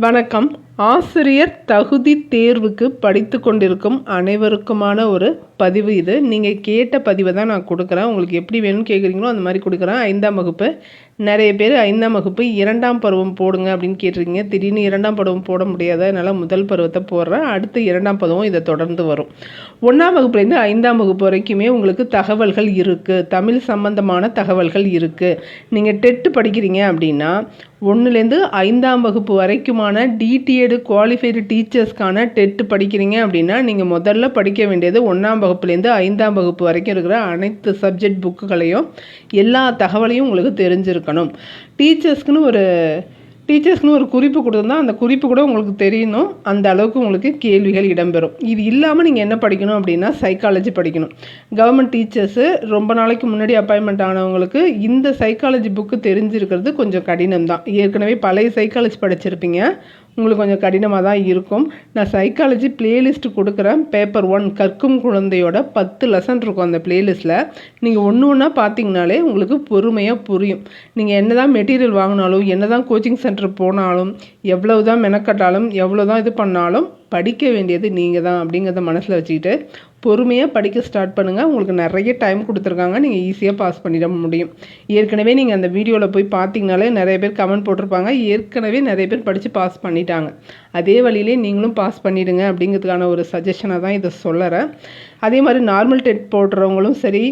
வணக்கம். ஆசிரியர் தகுதி தேர்வுக்கு படித்து கொண்டிருக்கும் அனைவருக்குமான ஒரு பதிவு இது. நீங்கள் கேட்ட பதிவை தான் நான் கொடுக்குறேன். உங்களுக்கு எப்படி வேணும்னு கேட்குறீங்களோ அந்த மாதிரி கொடுக்குறேன். ஐந்தாம் வகுப்பு. நிறைய பேர் ஐந்தாம் வகுப்பு இரண்டாம் பருவம் போடுங்க அப்படின்னு கேட்டிருக்கீங்க. திடீர்னு இரண்டாம் பருவம் போட முடியாது. அதனால் முதல் பருவத்தை போடுறேன். அடுத்து இரண்டாம் பருவம் இதை தொடர்ந்து வரும். ஒன்றாம் வகுப்புலேருந்து ஐந்தாம் வகுப்பு வரைக்குமே உங்களுக்கு தகவல்கள் இருக்குது தமிழ் சம்பந்தமான தகவல்கள் இருக்குது நீங்கள் டெட்டு படிக்கிறீங்க அப்படின்னா ஒன்றுலேருந்து ஐந்தாம் வகுப்பு வரைக்குமான டிடிஎட் குவாலிஃபைடு டீச்சர்ஸ்க்கான டெட்டு படிக்கிறீங்க அப்படின்னா நீங்கள் முதல்ல படிக்க வேண்டியது ஒன்றாம் வகுப்புலேருந்து ஐந்தாம் வகுப்பு வரைக்கும் இருக்கிற அனைத்து சப்ஜெக்ட் புக்குகளையும் எல்லா தகவலையும் உங்களுக்கு தெரிஞ்சிருக்கணும். டீச்சர்ஸ்க்குன்னு ஒரு டீச்சர்ஸ்க்குன்னு ஒரு குறிப்பு கொடுத்துருந்தா அந்த குறிப்பு கூட உங்களுக்கு தெரியணும். அந்த அளவுக்கு உங்களுக்கு கேள்விகள் இடம்பெறும். இது இல்லாமல் நீங்கள் என்ன படிக்கணும் அப்படின்னா சைக்காலஜி படிக்கணும். கவர்மெண்ட் டீச்சர்ஸு ரொம்ப நாளைக்கு முன்னாடி அப்பாயின்மெண்ட் ஆனவங்களுக்கு இந்த சைக்காலஜி புக்கு தெரிஞ்சிருக்கிறது கொஞ்சம் கடினம் தான் ஏற்கனவே பழைய சைக்காலஜி படிச்சிருப்பீங்க. உங்களுக்கு கொஞ்சம் கடினமாக தான் இருக்கும். நான் சைக்காலஜி பிளேலிஸ்ட் கொடுக்குறேன். பேப்பர் ஒன் கற்கும் குழந்தையோட பத்து லெசன் இருக்கும் அந்த பிளேலிஸ்ட்டில் நீங்கள் ஒன்று ஒன்றா பார்த்தீங்கனாலே உங்களுக்கு பொறுமையாக புரியும். நீங்கள் என்ன தான் மெட்டீரியல் வாங்கினாலும் என்ன தான் கோச்சிங் சென்டர் போனாலும் எவ்வளவு தான் மெனக்கட்டாலும் எவ்வளோ தான் இது பண்ணாலும் படிக்க வேண்டியது நீங்கள் தான் அப்படிங்கிறத மனசில் வச்சுக்கிட்டு பொறுமையாக படிக்க ஸ்டார்ட் பண்ணுங்கள் உங்களுக்கு நிறைய டைம் கொடுத்துருக்காங்க. நீங்கள் ஈஸியாக பாஸ் பண்ணிட முடியும். ஏற்கனவே நீங்கள் அந்த வீடியோவில் போய் பார்த்தீங்கனாலே நிறைய பேர் கமெண்ட் போட்டிருப்பாங்க. ஏற்கனவே நிறைய பேர் படித்து பாஸ் பண்ணிட்டாங்க. அதே வழியிலே நீங்களும் பாஸ் பண்ணிவிடுங்க அப்படிங்கிறதுக்கான ஒரு சஜஷனாக தான் இதை சொல்லறேன். அதே மாதிரி நார்மல் டெட் போடுறவங்களும் சரி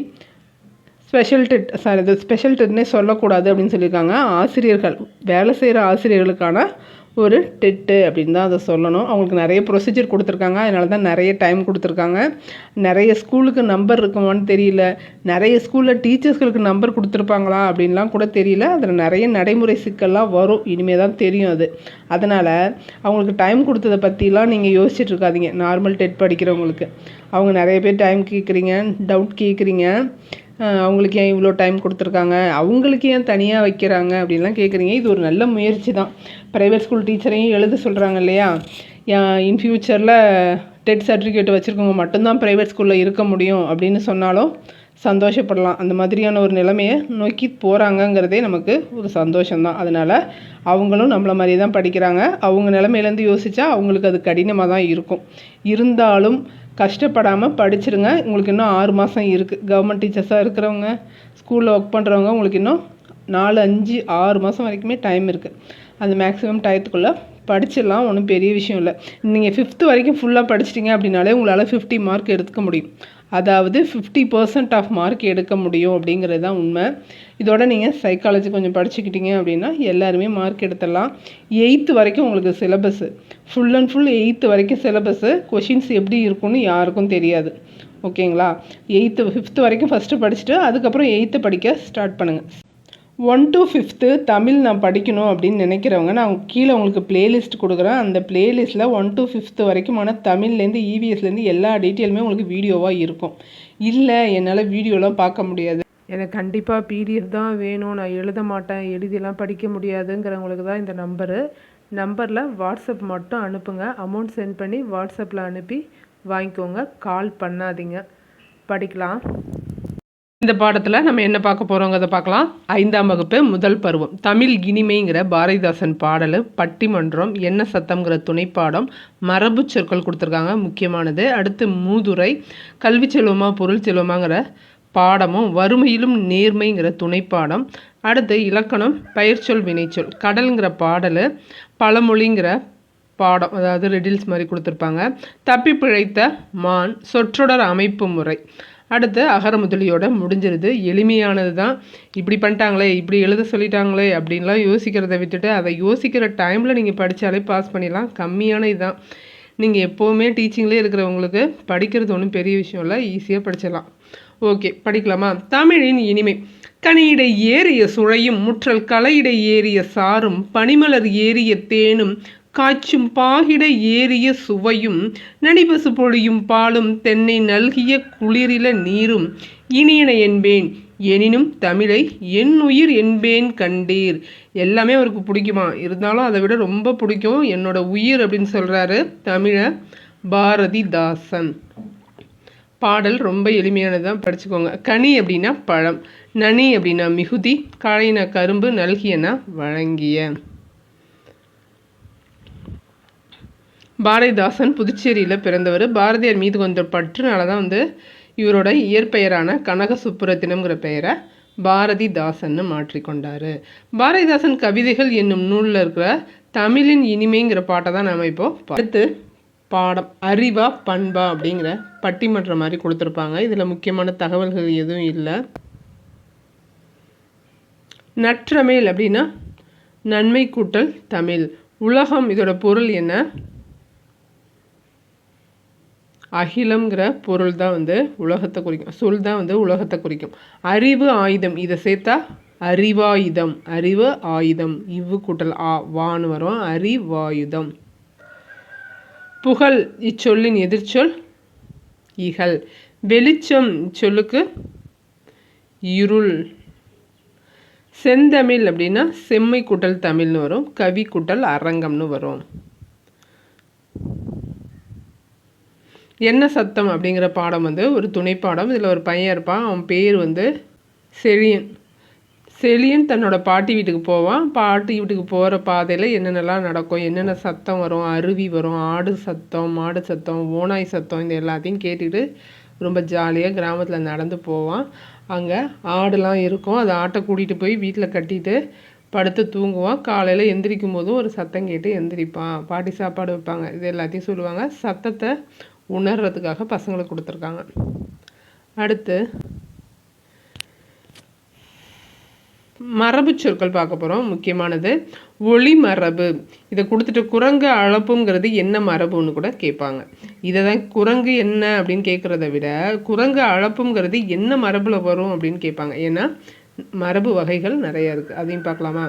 ஸ்பெஷல் டெட் சாரி இது ஸ்பெஷல் டெட்னே சொல்லக்கூடாது அப்படின்னு சொல்லியிருக்காங்க. ஆசிரியர்கள் வேலை செய்கிற ஆசிரியர்களுக்கான ஒரு டெட்டு அப்படின்னு தான் அதை சொல்லணும். அவங்களுக்கு நிறைய ப்ரொசீஜர் கொடுத்துருக்காங்க. அதனால தான் நிறைய டைம் கொடுத்துருக்காங்க. நிறைய ஸ்கூலுக்கு நம்பர் இருக்குமான்னு தெரியல. நிறைய ஸ்கூலில் டீச்சர்ஸ்களுக்கு நம்பர் கொடுத்துருப்பாங்களா அப்படின்லாம் கூட தெரியல. அதில் நிறைய நடைமுறை சிக்கல்லாம் வரும். இனிமேல் தான் தெரியும் அது. அதனால் அவங்களுக்கு டைம் கொடுத்ததை பற்றிலாம் நீங்கள் யோசிச்சுட்டு இருக்காதீங்க. நார்மல் டெட் படிக்கிறவங்களுக்கு. அவங்க நிறைய பேர் டைம் கேட்குறீங்க டவுட் கேட்குறீங்க அவங்களுக்கு ஏன் இவ்வளோ டைம் கொடுத்துருக்காங்க? அவங்களுக்கு ஏன் தனியாக வைக்கிறாங்க? அப்படின்லாம் கேட்குறீங்க இது ஒரு நல்ல முயற்சி தான். ப்ரைவேட் ஸ்கூல் டீச்சரையும் எழுத சொல்கிறாங்க இல்லையா? இன் ஃப்யூச்சரில் டெட் சர்டிஃபிகேட் வச்சுருக்கவங்க மட்டும்தான் ப்ரைவேட் ஸ்கூலில் இருக்க முடியும் அப்படின்னு சொன்னாலும் சந்தோஷப்படலாம். அந்த மாதிரியான ஒரு நிலைமையை நோக்கி போகிறாங்கங்கிறதே நமக்கு ஒரு சந்தோஷம்தான் அதனால் அவங்களும் நம்மளை மாதிரி தான் படிக்கிறாங்க. அவங்க நிலமையிலேருந்து யோசித்தா அவங்களுக்கு அது கடினமாக தான் இருக்கும். இருந்தாலும் கஷ்டப்படாமல் படிச்சிருங்க. உங்களுக்கு இன்னும் ஆறு மாதம் இருக்குது கவர்மெண்ட் டீச்சர்ஸாக இருக்கிறவங்க ஸ்கூலில் ஒர்க் பண்ணுறவங்க உங்களுக்கு இன்னும் நாலு அஞ்சு ஆறு மாதம் வரைக்குமே டைம் இருக்குது அந்த மேக்ஸிமம் டயத்துக்குள்ளே படிச்சிடலாம். ஒன்றும் பெரிய விஷயம் இல்லை. நீங்கள் ஃபிஃப்த்து வரைக்கும் ஃபுல்லாக படிச்சிட்டிங்க அப்படின்னாலே உங்களால் ஃபிஃப்டி மார்க் எடுத்துக்க முடியும். அதாவது ஃபிஃப்டி பர்சன்ட் ஆஃப் மார்க் எடுக்க முடியும் அப்படிங்கிறது தான் உண்மை. இதோட நீங்கள் சைக்காலஜி கொஞ்சம் படிச்சுக்கிட்டீங்க அப்படின்னா எல்லாருமே மார்க் எடுத்துடலாம். எயித்து வரைக்கும் உங்களுக்கு syllabus full and full eighth வரைக்கும் சிலபஸ்ஸு கொஷின்ஸ் எப்படி இருக்கும்னு யாருக்கும் தெரியாது. ஓகேங்களா எயித்து ஃபிஃப்த்து வரைக்கும் ஃபஸ்ட்டு படிச்சுட்டு அதுக்கப்புறம் எயித்து படிக்க ஸ்டார்ட் பண்ணுங்கள் ஒன் டு ஃபிஃப்த்து தமிழ் நான் படிக்கணும் அப்படின்னு நினைக்கிறவங்க நான் கீழே உங்களுக்கு பிளேலிஸ்ட் கொடுக்குறேன். அந்த பிளேலிஸ்ட்டில் ஒன் டு ஃபிஃப்த்து வரைக்குமான தமிழ்லேருந்து இவிஎஸ்லேருந்து எல்லா டீட்டெயிலுமே உங்களுக்கு வீடியோவாக இருக்கும். இல்லை என்னால் வீடியோலாம் பார்க்க முடியாது. எனக்கு கண்டிப்பாக பிடிஎஃப் தான் வேணும். நான் எழுத மாட்டேன். எழுதிலாம் படிக்க முடியாதுங்கிறவங்களுக்கு தான் இந்த நம்பரு நம்பரில் வாட்ஸ்அப் மட்டும் அனுப்புங்க. அமௌண்ட் சென்ட் பண்ணி வாட்ஸ்அப்பில் அனுப்பி வாங்கிக்கோங்க. கால் பண்ணாதீங்க. படிக்கலாம். இந்த பாடத்தில் நம்ம என்ன பார்க்க போகிறோங்கிறத பார்க்கலாம். ஐந்தாம் வகுப்பு முதல் பருவம். தமிழ் இனிமைங்கிற பாரதிதாசன் பாடல் பட்டிமன்றம் என்ன சத்தம்ங்கிற துணைப்பாடம் மரபு சொற்கள் கொடுத்துருக்காங்க. முக்கியமானது. அடுத்து மூதுரை கல்வி செல்வமா பொருள் செல்வமாங்கிற பாடமும் வறுமையிலும் நேர்மைங்கிற துணைப்பாடம். அடுத்து இலக்கணம் பயிர்ச்சொல் வினைச்சொல் கடல்ங்கிற பாடல் பழமொழிங்கிற பாடம். அதாவது ரிடில்ஸ் மாதிரி கொடுத்துருப்பாங்க. தப்பி பிழைத்த மான் சொற்றொடர் அமைப்பு முறை. அடுத்து அகர முதலியோட முடிஞ்சிருது. எளிமையானது தான் இப்படி பண்ணிட்டாங்களே இப்படி எழுத சொல்லிட்டாங்களே அப்படின்லாம் யோசிக்கிறத விட்டுட்டு அதை யோசிக்கிற டைமில் நீங்கள் படித்தாலே பாஸ் பண்ணிடலாம். கம்மியான இதுதான். நீங்கள் எப்போவுமே டீச்சிங்லேயே இருக்கிறவங்களுக்கு படிக்கிறது ஒன்றும் பெரிய விஷயம் இல்லை. ஈஸியாக படிச்சிடலாம். ஓகே படிக்கலாமா? தமிழின் இனிமை. கனியிடை ஏறிய சுழையும் முற்றல் கலையிடை ஏறிய சாரும் பனிமலர் ஏறிய தேனும் காய்ச்சும் பாகிட ஏறிய சுவையும் நடிபசு பொழியும் பாலும் தென்னை நல்கிய குளிரில நீரும் இனியன என்பேன். எனினும் தமிழை என் உயிர் என்பேன் கண்டீர். எல்லாமே அவருக்கு பிடிக்குமா? இருந்தாலும் அதை விட ரொம்ப பிடிக்கும் என்னோட உயிர் அப்படின்னு சொல்கிறாரு தமிழை பாரதிதாசன். பாடல் ரொம்ப எளிமையானதான் படிச்சுக்கோங்க. கனி அப்படின்னா பழம் நனி அப்படின்னா மிகுதி காயின கரும்பு நல்கியனா வழங்கிய. பாரதிதாசன் புதுச்சேரியில் பிறந்தவர். பாரதியார் மீது கொஞ்சம் பற்றுனால தான் வந்து இவரோட இயற்பெயரான கனக சுப்புரத்தினம்ங்கிற பெயரை பாரதிதாசன்னு மாற்றிக்கொண்டார். பாரதிதாசன் கவிதைகள் என்னும் நூலில் இருக்கிற தமிழின் இனிமைங்கிற பாட்டை தான் நம்ம இப்போ அடுத்து பாடம். அறிவா பண்பா அப்படிங்கிற பட்டிமன்றம் மாதிரி கொடுத்துருப்பாங்க. இதில் முக்கியமான தகவல்கள் எதுவும் இல்லை. நற்றமிழ் அப்படின்னா நன்மை கூட்டல் தமிழ். உலகம் இதோட பொருள் என்ன? அகிலம்ங்கிற பொருள் தான் வந்து உலகத்தை குறிக்கும். சொல் தான் வந்து உலகத்தை குறிக்கும். அறிவு ஆயுதம். இதை சேர்த்தா அறிவாயுதம். அறிவு ஆயுதம். இவ்வு கூட்டல் ஆ வான்னு வரும். அறிவாயுதம். புகழ். இச்சொல்லின் எதிர்ச்சொல் இகழ். வெளிச்சம் இச்சொல்லுக்கு இருள். செந்தமிழ் அப்படின்னா செம்மை கூட்டல் தமிழ்னு வரும். கவி கூட்டல் அரங்கம்னு வரும். என்ன சத்தம் அப்படிங்கிற பாடம் வந்து ஒரு துணைப்பாடம். இதில் ஒரு பையன் இருப்பான். அவன் பேர் வந்து செழியன். செழியன் தன்னோட பாட்டி வீட்டுக்கு போவான். பாட்டி வீட்டுக்கு போகிற பாதையில் என்னென்னலாம் நடக்கும்? என்னென்ன சத்தம் வரும்? அருவி வரும். ஆடு சத்தம் மாடு சத்தம் ஓனாய் சத்தம் இந்த எல்லாத்தையும் கேட்டுக்கிட்டு ரொம்ப ஜாலியாக கிராமத்தில் நடந்து போவான். அங்கே ஆடுலாம் இருக்கும். அதை ஆட்டை கூட்டிகிட்டு போய் வீட்டில் கட்டிட்டு படுத்து தூங்குவான். காலையில் எந்திரிக்கும் போதும் ஒரு சத்தம் கேட்டு எந்திரிப்பான். பாட்டி சாப்பாடு வைப்பாங்க. இது எல்லாத்தையும் சொல்லுவாங்க. சத்தத்தை உணர்றதுக்காக பசங்களுக்கு கொடுத்துருக்காங்க. அடுத்து மரபு சொற்கள் பார்க்க போகிறோம் முக்கியமானது ஒளி மரபு. இதை கொடுத்துட்டு குரங்கு அளப்புங்கிறது என்ன மரபுன்னு கூட கேட்பாங்க. இதை தான் குரங்கு என்ன அப்படின்னு கேட்குறத விட குரங்கு அளப்புங்கிறது என்ன மரபில் வரும் அப்படின்னு கேட்பாங்க. ஏன்னா மரபு வகைகள் நிறைய இருக்குது அதையும் பார்க்கலாமா?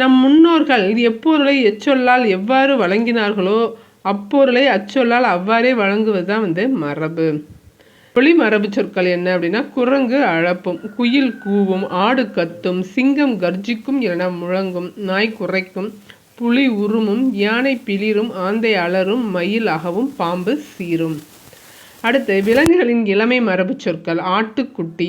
நம் முன்னோர்கள் இது எப்பொருளை எச்சொல்லால் எவ்வாறு வழங்கினார்களோ அப்பொருளை அச்சொல்லால் அவ்வாறே வழங்குவது தான் வந்து மரபு. ஒளி மரபு சொற்கள் என்ன அப்படின்னா குரங்கு அழப்பும் குயில் கூவும் ஆடு கத்தும் சிங்கம் கர்ஜிக்கும் என முழங்கும் நாய் குறைக்கும் புலி உருமும் யானை பிளிரும் ஆந்தை அலரும் மயில் அகவும் பாம்பு சீரும். அடுத்து விலங்குகளின் இளமை மரபு சொற்கள் ஆட்டுக்குட்டி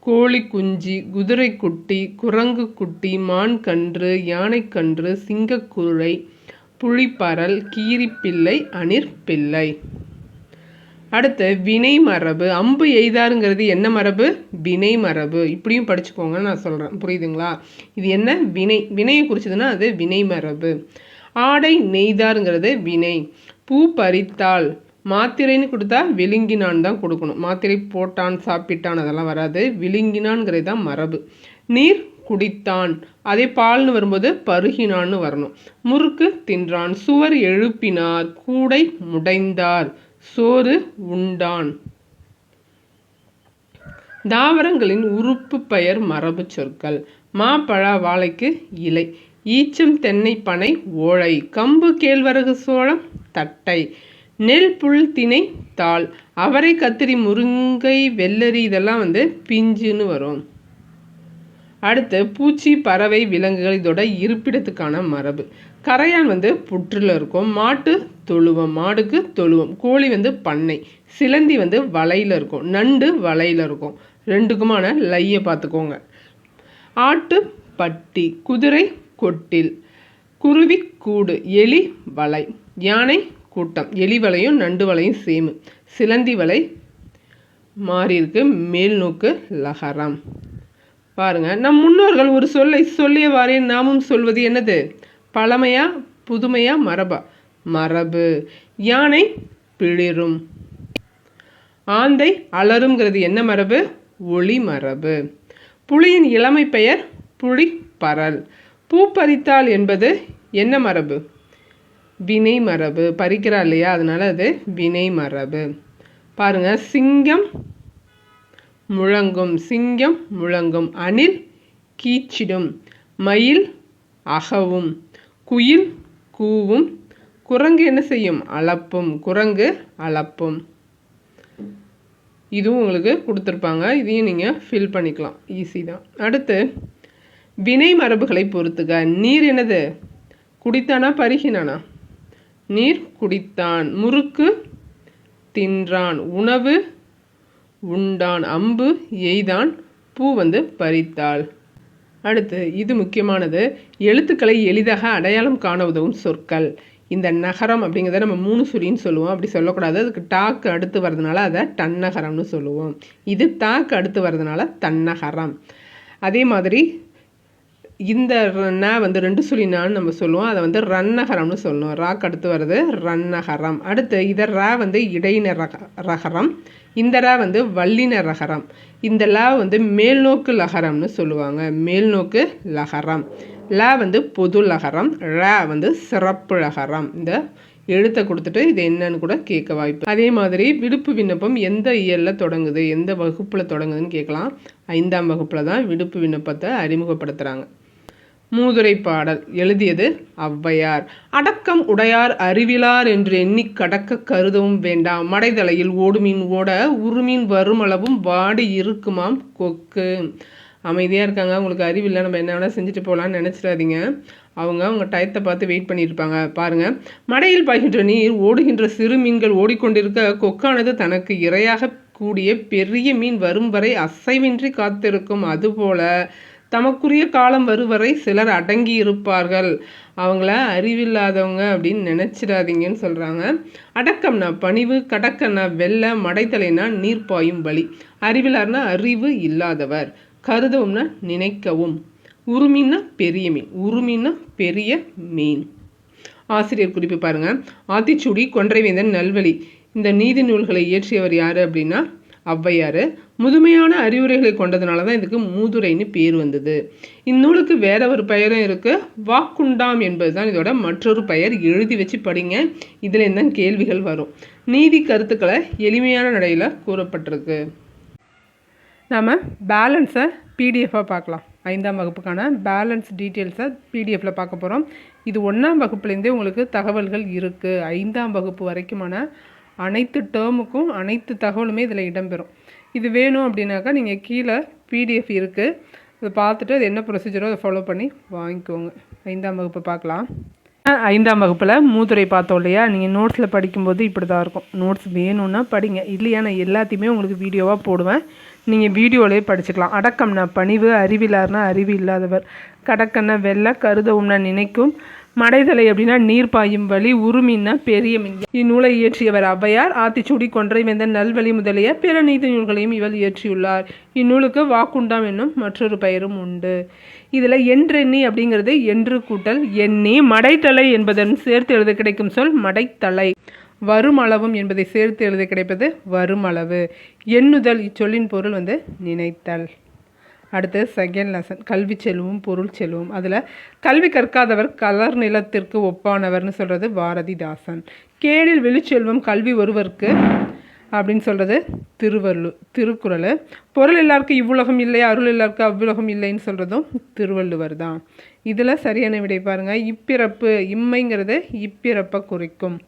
கோழி குஞ்சி குதிரை குட்டி குரங்கு குட்டி மான் கன்று யானைக்கன்று சிங்கக்குரை புளிப்பறல் கீரிப்பிள்ளை அணிற்பிள்ளை அடுத்து வினை மரபு அம்பு எய்தாருங்கிறது என்ன மரபு? வினை மரபு இப்படியும் படிச்சுக்கோங்க நான் சொல்கிறேன் புரியுதுங்களா? இது என்ன? வினை வினையை குறிச்சதுன்னா அது வினை மரபு ஆடை நெய்தாருங்கிறது வினை. பூ பறித்தால் மாத்திரைன்னு கொடுத்தா விழுங்கினான் தான் கொடுக்கணும். மாத்திரை போட்டான் சாப்பிட்டான் அதெல்லாம் வராது. விழுங்கினான்ங்கிறது தான் மரபு. நீர் குடித்தான். அதே பால்னு வரும்போது பருகினான்னு வரணும். முறுக்கு தின்றான் சுவர் எழுப்பினார் கூடை முடைந்தார் சோறு உண்டான். தாவரங்களின் உறுப்பு பெயர் மரபு சொற்கள். மாப்பழா வாழைக்கு இலை. ஈச்சம் தென்னை பனை ஓழை. கம்பு கேழ்வரகு சோளம் தட்டை. நெல் புல் திணை தாள். அவரை கத்திரி முருங்கை வெள்ளரி இதெல்லாம் வந்து பிஞ்சுன்னு வரும். அடுத்து பூச்சி பறவை விலங்குகள் இதோட இருப்பிடத்துக்கான மரபு. கரையான் வந்து புற்றில் இருக்கும் மாட்டு தொழுவம் மாடுக்கு தொழுவம் கோழி வந்து பண்ணை சிலந்தி வந்து வலையில் இருக்கும் நண்டு வலையில் இருக்கும். ரெண்டுக்குமான லையை பார்த்துக்கோங்க. ஆட்டு பட்டி குதிரை கொட்டில் குருவி கூடு எலி வலை யானை கூட்டம் எலி வலையும் நண்டு வலையும் சேமு. சிலந்தி வலை மாறி இருக்கு மேல் நோக்கு லகரம் பாருங்க. நம் முன்னோர்கள் ஒரு சொல்லை சொல்லியவாறே நாமும் சொல்வது என்னது? பழமையா புதுமையா மரபா? மரபு. யானை பிளிரும். ஆந்தை அலருங்கிறது என்ன மரபு? ஒளி மரபு. புலியின் இளமை பெயர் புலி பரல் பூ பறித்தால் என்பது என்ன மரபு? வினை மரபு. பறிக்கிறா இல்லையா? அதனால அது வினை மரபு. பாருங்க. சிங்கம் முழங்கும் சிங்கம் முழங்கும் அணில் கீச்சிடும் மயில் அகவும். குயில் கூவும். குரங்கு என்ன செய்யும்? அளப்பும். குரங்கு அளப்பும். இதுவும் உங்களுக்கு கொடுத்துருப்பாங்க. இதையும் நீங்கள் ஃபில் பண்ணிக்கலாம். ஈஸி தான். அடுத்து வினை மரபுகளை பொறுத்துக. நீர் என்னது? குடித்தானா? பருகினானா? நீர் குடித்தான். முறுக்கு தின்றான். உணவு உண்டான் அம்பு எய்தான். பூ வந்து பறித்தாள். அடுத்து இது முக்கியமானது. எழுத்துக்களை எளிதாக அடையாளம் காண உதவும் சொற்கள். இந்த நகரம் அப்படிங்கிறத நம்ம மூணு சுரின்னு சொல்லுவோம். அப்படி சொல்லக்கூடாது. அதுக்கு டாக்கு அடுத்து வர்றதுனால அதை டன்னகரம்னு சொல்லுவோம். இது தாக்கு அடுத்து வர்றதுனால தன்னகரம். அதே மாதிரி இந்த ந வந்து ரெண்டு சுழி நம்ம சொல்லுவோம். அதை வந்து ரன்னகரம்னு சொல்லுவோம். ராக்கு அடுத்து வர்றது ரன்னகரம். அடுத்து இதை ரா வந்து இடையின ரகரம். இந்த ரா வந்து வல்லின ரகரம் இந்த லா வந்து மேல்நோக்கு லகரம்னு சொல்லுவாங்க. மேல்நோக்கு லகரம். ல வந்து பொது லகரம். ழ வந்து சிறப்பு லகரம். இந்த எழுத்தை கொடுத்துட்டு இது என்னன்னு கூட கேட்க வாய்ப்பு. அதே மாதிரி விடுப்பு விண்ணப்பம் எந்த இயலில் தொடங்குது? எந்த வகுப்பில் தொடங்குதுன்னு கேட்கலாம். ஐந்தாம் வகுப்பில் தான் விடுப்பு விண்ணப்பத்தை அறிமுகப்படுத்துகிறாங்க மூதுரை பாடல் எழுதியது ஔவையார். அடக்கம் உடையார் அறிவிலார் என்று எண்ணி கடக்க கருதவும் வேண்டாம். மடைதலையில் ஓடுமீன் ஓட உருமீன் வருமளவும் வாடி இருக்குமாம் கொக்கு. அமைதியாக இருக்காங்க. உங்களுக்கு அறிவில்லை நம்ம என்ன வேணால் செஞ்சுட்டு போகலான்னு நினச்சிடாதீங்க. அவங்க அவங்க டயத்தை பார்த்து வெயிட் பண்ணியிருப்பாங்க. பாருங்கள் மடையில் பாய்கின்ற நீர் ஓடுகின்ற சிறு மீன்கள் ஓடிக்கொண்டிருக்க கொக்கானது தனக்கு இரையாக கூடிய பெரிய மீன் வரும் வரை அசைவின்றி காத்திருக்கும். அதுபோல தமக்குரிய காலம் வருவரை சிலர் அடங்கி இருப்பார்கள் அவங்கள அறிவில்லாதவங்க அப்படின்னு நினச்சிடாதீங்கன்னு சொல்கிறாங்க அடக்கம்னா பணிவு கடக்கம்னா வெள்ள மடைத்தலைனா நீர் பாயும் வழி அறிவிலார்னா அறிவு இல்லாதவர். கருதவும்னா நினைக்கவும். உருமின்னா பெரிய மீன். உருமின்னா பெரிய மீன். ஆசிரியர் குறிப்பு பாருங்க. ஆத்திச்சூடி கொன்றைவேந்தன் நல்வழி. இந்த நீதி நூல்களை இயற்றியவர் யார் அப்படின்னா ஔவையார் முதுமையான அறிவுரைகளை கொண்டதுனால தான் இதுக்கு மூதுரைன்னு பேர் வந்தது. இந்நூலுக்கு வேற ஒரு பெயரும் இருக்கு. வாக்குண்டாம் என்பது தான் இதோட மற்றொரு பெயர். எழுதி வச்சு படிங்க. இதில் தான் கேள்விகள் வரும். நீதி கருத்துக்களை எளிமையான நடையில் கூறப்பட்டிருக்கு. நம்ம பேலன்ஸை பிடிஎஃபாக பார்க்கலாம். ஐந்தாம் வகுப்புக்கான பேலன்ஸ் டீட்டெயில்ஸை பிடிஎஃப்பில் பார்க்க போகிறோம் இது ஒன்றாம் வகுப்புலேருந்தே உங்களுக்கு தகவல்கள் இருக்குது ஐந்தாம் வகுப்பு வரைக்குமான அனைத்து டேர்முக்கும் அனைத்து தகவலுமே இதில் இடம்பெறும். இது வேணும் அப்படின்னாக்கா நீங்கள் கீழே பிடிஎஃப் இருக்குது அதை பார்த்துட்டு அது என்ன ப்ரொசீஜரோ அதை ஃபாலோ பண்ணி வாங்கிக்கோங்க. ஐந்தாம் வகுப்பு பார்க்கலாம். ஐந்தாம் வகுப்பில் மூதுரை பார்த்தோம் இல்லையா? நீங்கள் நோட்ஸில் படிக்கும்போது இப்படி தான் இருக்கும். நோட்ஸ் வேணும்னா படிங்க. இல்லையா? நான் எல்லாத்தையுமே உங்களுக்கு வீடியோவாக போடுவேன். நீங்கள் வீடியோலேயே படிச்சுக்கலாம். அடக்கம்னா பணிவு அறிவிலார்னா அறிவு இல்லாதவர். கடக்கன்னா வெள்ளை கருதவும்னா நினைக்கும். மடைதலை அப்படின்னா நீர் பாயும் வழி உருமின்னா பெரிய மின். இந்நூலை இயற்றியவர் ஔவையார். ஆத்திச்சூடி கொன்றை வேந்தன் நல்வழி முதலிய பிற நீதி நூல்களையும் இவள் இயற்றியுள்ளார். இந்நூலுக்கு வாக்குண்டாம் என்னும் மற்றொரு பெயரும் உண்டு. இதில் என்றெண்ணி அப்படிங்கிறது என்று கூட்டல் எண்ணி மடைத்தலை என்பதன் சேர்த்து எழுத கிடைக்கும் சொல் மடைத்தலை. வருமளவும் என்பதை சேர்த்து எழுத கிடைப்பது வருமளவு. எண்ணுதல் இச்சொல்லின் பொருள் வந்து நினைத்தல். அடுத்து செகண்ட் லெசன் கல்வி செல்வம் பொருள் செல்வம். அதில் கல்வி கற்காதவர் கலர் நிலத்திற்கு ஒப்பானவர்னு சொல்கிறது பாரதிதாசன். கேளில் வெளிச்செல்வம் கல்வி ஒருவருக்கு அப்படின்னு சொல்கிறது திருவள்ளு திருக்குறள். பொருள் எல்லாருக்கும் இவ்வுலகம் இல்லை அருள் எல்லாருக்கும் அவ்வுலகம் இல்லைன்னு சொல்கிறதும் திருவள்ளுவர் தான். இதில் சரியான விடை பாருங்கள் இப்பிறப்பு இம்மைங்கிறது இப்பிறப்பை குறிக்கும்.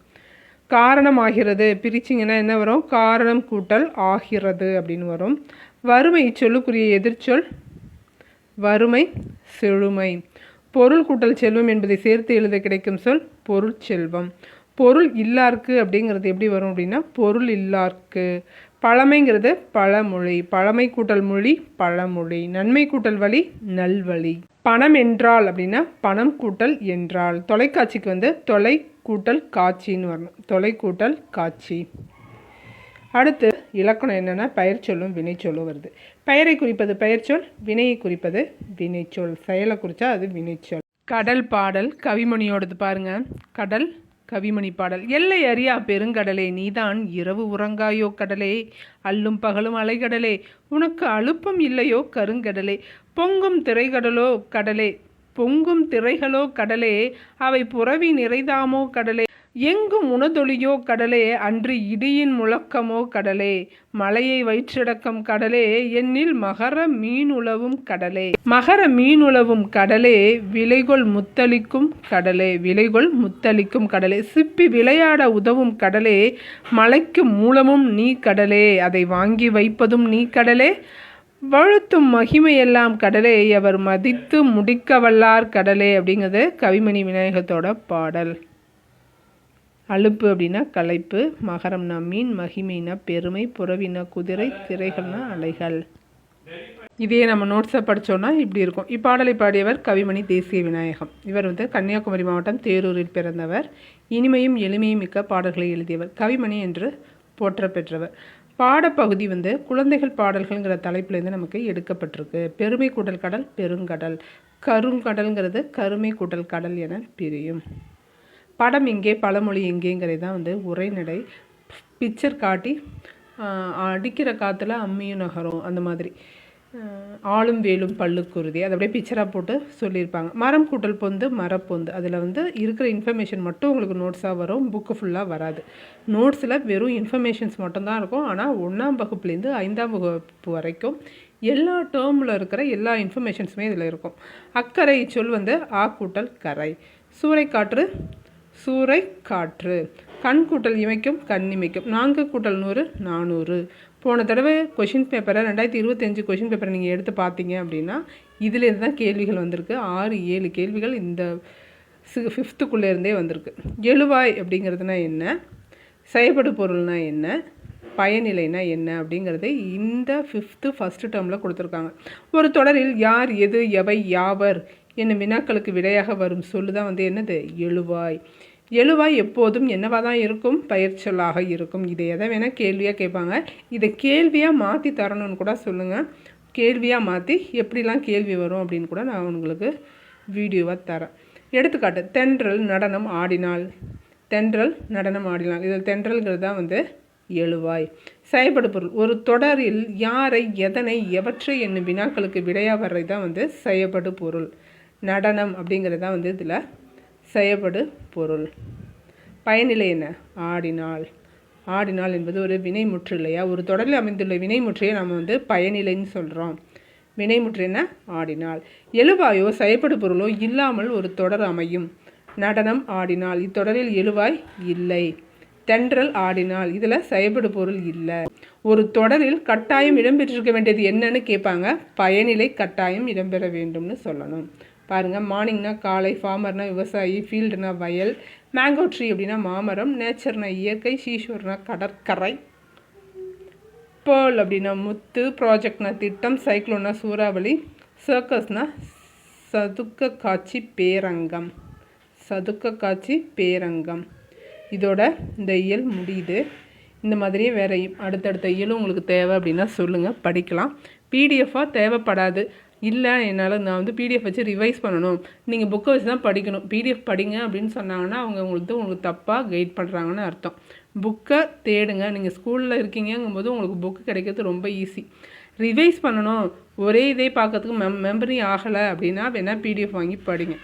காரணம் ஆகிறது பிரிச்சிங்கன்னா என்ன வரும்? காரணம் கூட்டல் ஆகிறது அப்படின்னு வரும். வறுமை சொல்லுக்குரிய எதிர்ச்சொல் வறுமை செழுமை. பொருள் கூட்டல் செல்வம் என்பதை சேர்த்து எழுத கிடைக்கும் சொல் பொருள் செல்வம். பொருள் இல்லார்க்கு அப்படிங்கிறது எப்படி வரும் அப்படின்னா பொருள் இல்லார்க்கு. பழமைங்கிறது பழமொழி. பழமை கூட்டல் மொழி பழமொழி. நன்மை கூட்டல் வழி நல்வழி. பணம் என்றால் அப்படின்னா பணம் கூட்டல் என்றால். தொலைக்காட்சிக்கு வந்து தொலை கூட்டல் காட்சின்னு வரணும். தொலை கூட்டல் காட்சி. அடுத்து இலக்கணம் என்னென்னா பெயர் சொல்லும் வினைச்சொல்லும் வருது. பெயரை குறிப்பது பெயர்ச்சொல் வினையை குறிப்பது வினைச்சொல் செயலை குறித்தா அது வினைச்சொல் கடல் பாடல் கவிமணியோடது பாருங்க. கடல் கவிமணி பாடல். எல்லை அறியா பெருங்கடலே நீதான் இரவு உறங்காயோ கடலே. அல்லும் பகலும் அலைகடலே. உனக்கு அழுப்பம் இல்லையோ கருங்கடலே. பொங்கும் திரைகடலோ கடலே. பொங்கும் திரைகளோ கடலே. அவை புறவி நிறைதாமோ கடலே. எங்கும் உணதொழியோ கடலே அன்று இடியின் முழக்கமோ கடலே. மலையை வயிற்றடக்கம் கடலே என்னில் மகர மீனுளவும் கடலே. மகர மீனுளவும் கடலே விலைகொள் முத்தளிக்கும் கடலே. விலைகொள் முத்தளிக்கும் கடலே. சிப்பி விளையாட உதவும் கடலே. மலைக்கு மூலமும் நீ கடலே. அதை வாங்கி வைப்பதும் நீ கடலே. வழுத்தும் மகிமையெல்லாம் கடலே. அவர் மதித்து முடிக்க வல்லார் கடலே அப்படிங்கிறது கவிமணி விநாயகத்தோட பாடல். அலுப்பு அப்படின்னா களைப்பு மகரம்னா மீன் மகிமைனா பெருமை புறவினா குதிரை திரைகள்னா அலைகள். இதே நம்ம நோட்ஸை படித்தோன்னா இப்படி இருக்கும். இப்பாடலை பாடியவர் கவிமணி தேசிய விநாயகம். இவர் வந்து கன்னியாகுமரி மாவட்டம் தேரூரில் பிறந்தவர். இனிமையும் எளிமையும் மிக்க பாடல்களை எழுதியவர் கவிமணி என்று போற்ற பெற்றவர். பாடப்பகுதி வந்து குழந்தைகள் பாடல்கள்ங்கிற தலைப்புலேருந்து நமக்கு எடுக்கப்பட்டிருக்கு. பெருமை கூடல் கடல் பெருங்கடல். கருங்கடல்ங்கிறது கருமை கூடல் கடல் என பிரியும். படம் எங்கே பழமொழி எங்கேங்கிறது தான் வந்து உரைநடை. பிக்சர் காட்டி அடிக்கிற காற்றுல அம்மியும் நகரும் அந்த மாதிரி. ஆளும் வேலும் பல்லுக்குருதி அதை அப்படியே பிக்சராக போட்டு சொல்லியிருப்பாங்க. மரம் கூட்டல் பொந்து மரப்பொந்து. அதில் வந்து இருக்கிற இன்ஃபர்மேஷன் மட்டும் உங்களுக்கு நோட்ஸாக வரும். புக்கு ஃபுல்லாக வராது. நோட்ஸில் வெறும் இன்ஃபர்மேஷன்ஸ் மட்டும்தான் இருக்கும். ஆனால் ஒன்றாம் வகுப்புலேருந்து ஐந்தாம் வகுப்பு வரைக்கும் எல்லா டேர்மில் இருக்கிற எல்லா இன்ஃபர்மேஷன்ஸுமே இதில் இருக்கும். அக்கறை சொல் வந்து ஆ கூட்டல் கரை சூறைக்காற்று சூறை காற்று. கண் கூட்டல் இமைக்கும் கண் இமைக்கும். நான்கு கூட்டல் நூறு நானூறு. போன தடவை கொஷின் பேப்பரை ரெண்டாயிரத்தி இருபத்தஞ்சு கொஷின் பேப்பரை நீங்கள் எடுத்து பார்த்தீங்க அப்படின்னா இதுலேருந்து தான் கேள்விகள் வந்திருக்கு. ஆறு ஏழு கேள்விகள் இந்த சி ஃபிஃப்த்துக்குள்ளேருந்தே வந்திருக்கு. எழுவாய் அப்படிங்கிறதுனா என்ன? செயல்படு பொருள்னால் என்ன? பயனிலைனா என்ன? அப்படிங்கிறத இந்த ஃபிஃப்த்து ஃபஸ்ட்டு டேர்மில் கொடுத்துருக்காங்க. ஒரு தொடரில் யார் எது எவை யாவர் என்னும் வினாக்களுக்கு விடையாக வரும் சொல்லு தான் வந்து என்னது? எழுவாய். எழுவாய் எப்போதும் என்னவாக தான் இருக்கும் பயிற்சொல்லாக இருக்கும். இது எதை வேணால் கேள்வியாக கேட்பாங்க. இதை கேள்வியாக மாற்றி தரணும்னு கூட சொல்லுங்கள் கேள்வியாக மாற்றி எப்படிலாம் கேள்வி வரும் அப்படின்னு கூட நான் உங்களுக்கு வீடியோவாக தரேன். எடுத்துக்காட்டு தென்றல் நடனம் ஆடினால். தென்றல் நடனம் ஆடினாள் இதில் தென்றல்ங்கிறது தான் வந்து எழுவாய். செயல்படு பொருள். ஒரு தொடரில் யாரை எதனை எவற்றை என்னும் வினாக்களுக்கு விடையாக வர்றது தான் வந்து செயல்படு பொருள். நடனம் அப்படிங்கிறது தான் வந்து இதில் செயப்படு பொருள். பயனிலை என்ன? ஆடினால். ஆடினால் என்பது ஒரு வினைமுற்று இல்லையா? ஒரு தொடரில் அமைந்துள்ள வினைமுற்றையை நம்ம வந்து பயனிலைன்னு சொல்கிறோம் வினைமுற்று என்ன? ஆடினால். எழுவாயோ செயப்படு பொருளோ இல்லாமல் ஒரு தொடர் அமையும். நடனம் ஆடினால். இத்தொடரில் எழுவாய் இல்லை. தென்றல் ஆடினால். இதில் செயப்படு பொருள் இல்லை. ஒரு தொடரில் கட்டாயம் இடம்பெற்றிருக்க வேண்டியது என்னன்னு கேட்பாங்க பயனிலை கட்டாயம் இடம்பெற வேண்டும்னு சொல்லணும். பாருங்கள் மார்னிங்னா காலை ஃபார்மர்னா விவசாயி ஃபீல்டுனா வயல் மேங்கோ ட்ரீ அப்படின்னா மாமரம் நேச்சர்னா இயற்கை சீஷூர்னா கடற்கரை பேர்ல் அப்படின்னா முத்து ப்ராஜெக்ட்னா திட்டம் சைக்ளோன்னா சூறாவளி சர்க்கஸ்னா சதுக்க காட்சி பேரங்கம் சதுக்க காட்சி பேரங்கம். இதோட இந்த இயல் முடியுது. இந்த மாதிரியே வேறு அடுத்தடுத்த இயலும் உங்களுக்கு தேவை அப்படின்னா சொல்லுங்கள் படிக்கலாம். பிடிஎஃபாக தேவைப்படாது. இல்லை என்னால் நான் வந்து பிடிஎஃப் வச்சு ரிவைஸ் பண்ணணும். நீங்கள் புக்கை வச்சு தான் படிக்கணும். பிடிஎஃப் படிங்க அப்படின்னு சொன்னாங்கன்னா அவங்க உங்களுக்கு உங்களுக்கு தப்பாக கைட் பண்ணுறாங்கன்னு அர்த்தம். புக்கை தேடுங்க. நீங்கள் ஸ்கூலில் இருக்கீங்கங்கும்போது உங்களுக்கு புக்கு கிடைக்கிறது ரொம்ப ஈஸி ரிவைஸ் பண்ணணும். ஒரே இதே பார்க்கறதுக்கு மெம் மெமரி ஆகலை அப்படின்னா வேணால் பிடிஎஃப் வாங்கி படிங்க.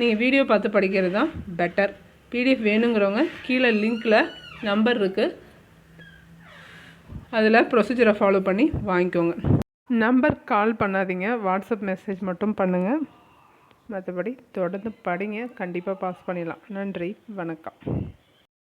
நீங்கள் வீடியோ பார்த்து படிக்கிறது தான் பெட்டர் பிடிஎஃப் வேணுங்கிறவங்க கீழே லிங்க்கில் நம்பர் இருக்குது அதில் ப்ரொசீஜரை ஃபாலோ பண்ணி வாங்கிக்கோங்க. நம்பர் கால் பண்ணாதீங்க. வாட்ஸ்அப் மெசேஜ் மட்டும் பண்ணுங்கள் மற்றபடி தொடர்ந்து படிங்க. கண்டிப்பாக பாஸ் பண்ணிடலாம். நன்றி. வணக்கம்.